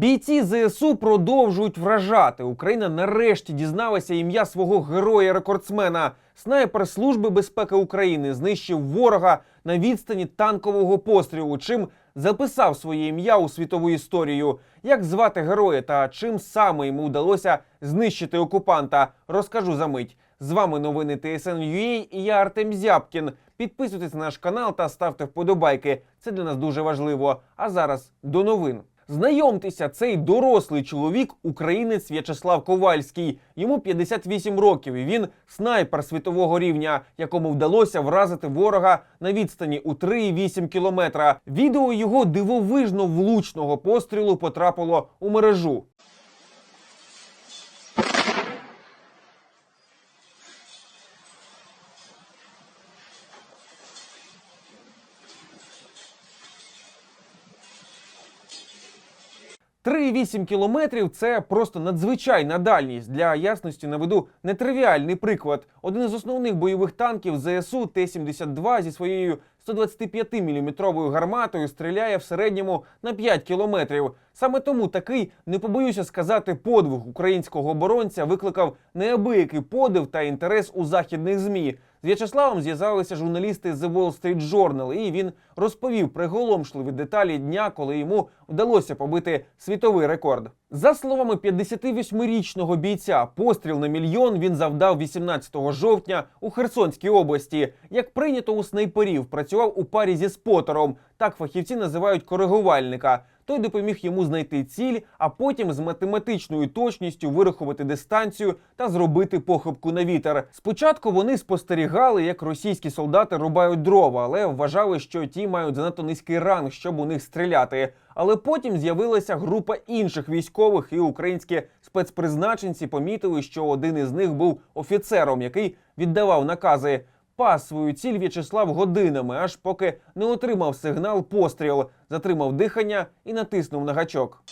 Бійці ЗСУ продовжують вражати. Україна нарешті дізналася ім'я свого героя-рекордсмена. Снайпер Служби безпеки України знищив ворога на відстані танкового пострілу, чим записав своє ім'я у світову історію. Як звати героя та чим саме йому вдалося знищити окупанта, розкажу за мить. З вами новини TSN.ua і я Артем Зябкін. Підписуйтесь на наш канал та ставте вподобайки. Це для нас дуже важливо. А зараз до новин. Знайомтеся, цей дорослий чоловік, українець В'ячеслав Ковальський. Йому 58 років. і Він снайпер світового рівня, якому вдалося вразити ворога на відстані у 3,8 кілометра. Відео його дивовижно влучного пострілу потрапило у мережу. 3,8 кілометрів це просто надзвичайна дальність. Для ясності наведу нетривіальний приклад. Один із основних бойових танків ЗСУ Т-72 зі своєю 125-мм гарматою стріляє в середньому на 5 кілометрів. Саме тому такий, не побоюся сказати, подвиг українського оборонця викликав неабиякий подив та інтерес у західних змі. З В'ячеславом зв'язалися журналісти The Wall Street Journal, і він розповів приголомшливі деталі дня, коли йому вдалося побити світовий рекорд. За словами 58-річного бійця, постріл на мільйон він завдав 18 жовтня у Херсонській області. Як прийнято у снайперів, працював у парі зі спотером. Так фахівці називають коригувальника. Той допоміг йому знайти ціль, а потім з математичною точністю вирахувати дистанцію та зробити похибку на вітер. Спочатку вони спостерігали, як російські солдати рубають дрова, але вважали, що ті мають занадто низький ранг, щоб у них стріляти. Але потім з'явилася група інших військових, і українські спецпризначенці помітили, що один із них був офіцером, який віддавав накази. Пас свою ціль В'ячеслав годинами, аж поки не отримав сигнал постріл, затримав дихання і натиснув на гачок.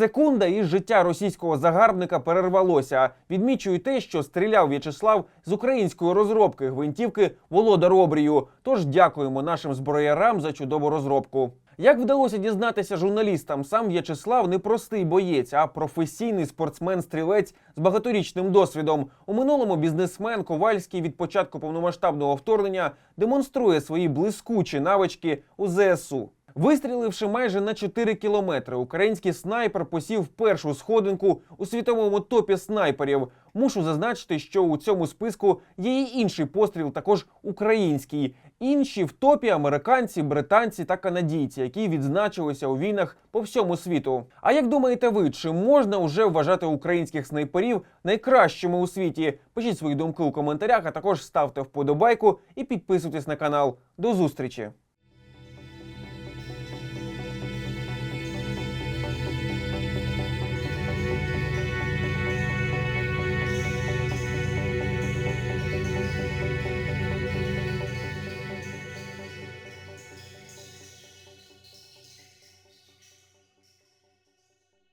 Секунда і життя російського загарбника перервалося. Відмічую те, що стріляв В'ячеслав з української розробки гвинтівки Володар Обрію. Тож дякуємо нашим зброярам за чудову розробку. Як вдалося дізнатися журналістам, сам В'ячеслав не простий боєць, а професійний спортсмен-стрілець з багаторічним досвідом. У минулому бізнесмен Ковальський від початку повномасштабного вторгнення демонструє свої блискучі навички у ЗСУ. Вистріливши майже на 4 кілометри, український снайпер посів першу сходинку у світовому топі снайперів. Мушу зазначити, що у цьому списку є і інший постріл, також український. Інші в топі американці, британці та канадійці, які відзначилися у війнах по всьому світу. А як думаєте ви, чи можна вже вважати українських снайперів найкращими у світі? Пишіть свої думки у коментарях, а також ставте вподобайку і підписуйтесь на канал. До зустрічі!